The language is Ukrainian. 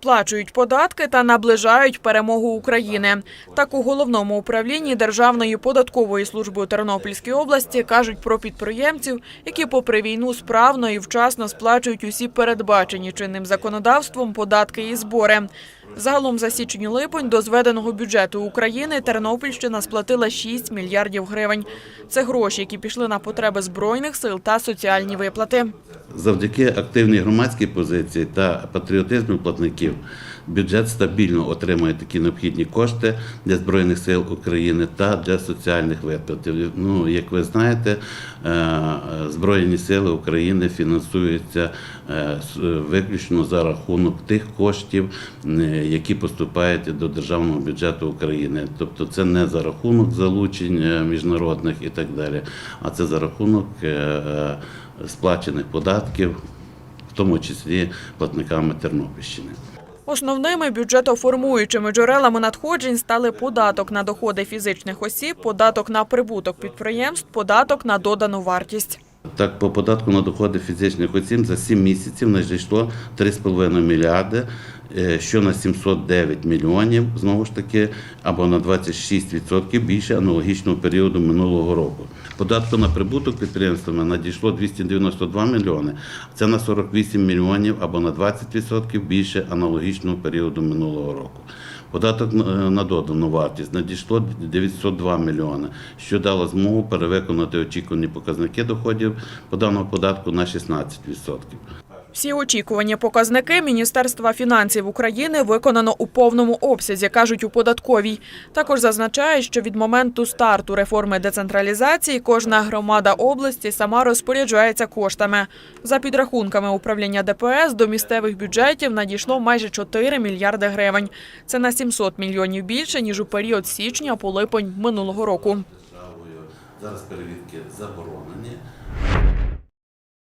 сплачують податки та наближають перемогу України. Так у головному управлінні Державної податкової служби у Тернопільській області кажуть про підприємців, які попри війну справно і вчасно сплачують усі передбачені чинним законодавством податки і збори. Загалом за січень-липень до зведеного бюджету України Тернопільщина сплатила 6 мільярдів гривень. Це гроші, які пішли на потреби збройних сил та соціальні виплати. Завдяки активній громадській позиції та патріотизму платників бюджет стабільно отримує такі необхідні кошти для Збройних сил України та для соціальних виплат. Ну, як ви знаєте, е, Збройні сили України фінансуються е, виключно за рахунок тих коштів, які поступають до державного бюджету України. Тобто це не за рахунок залучень е, міжнародних і так далі, а це за рахунок сплачених податків, в тому числі платниками Тернопільщини. Основними бюджетоформуючими джерелами надходжень стали податок на доходи фізичних осіб, податок на прибуток підприємств, податок на додану вартість. Так, по податку на доходи фізичних осіб за 7 місяців надійшло 3,5 мільярди, що на 709 мільйонів, знову ж таки, або на 26% більше аналогічного періоду минулого року. Податку на прибуток підприємствами надійшло 292 мільйони, це на 48 мільйонів або на 20% більше аналогічного періоду минулого року. Податок на- на додану вартість надійшло 902 мільйони, що дало змогу перевиконати очікувані показники доходів по даному податку на 16%. Всі очікувані показники Міністерства фінансів України виконано у повному обсязі, кажуть у податковій. Також зазначають, що від моменту старту реформи децентралізації кожна громада області сама розпоряджається коштами. За підрахунками управління ДПС до місцевих бюджетів надійшло майже 4 мільярди гривень. Це на 700 мільйонів більше ніж у період січня по липень минулого року. Зараз перевірки заборонені.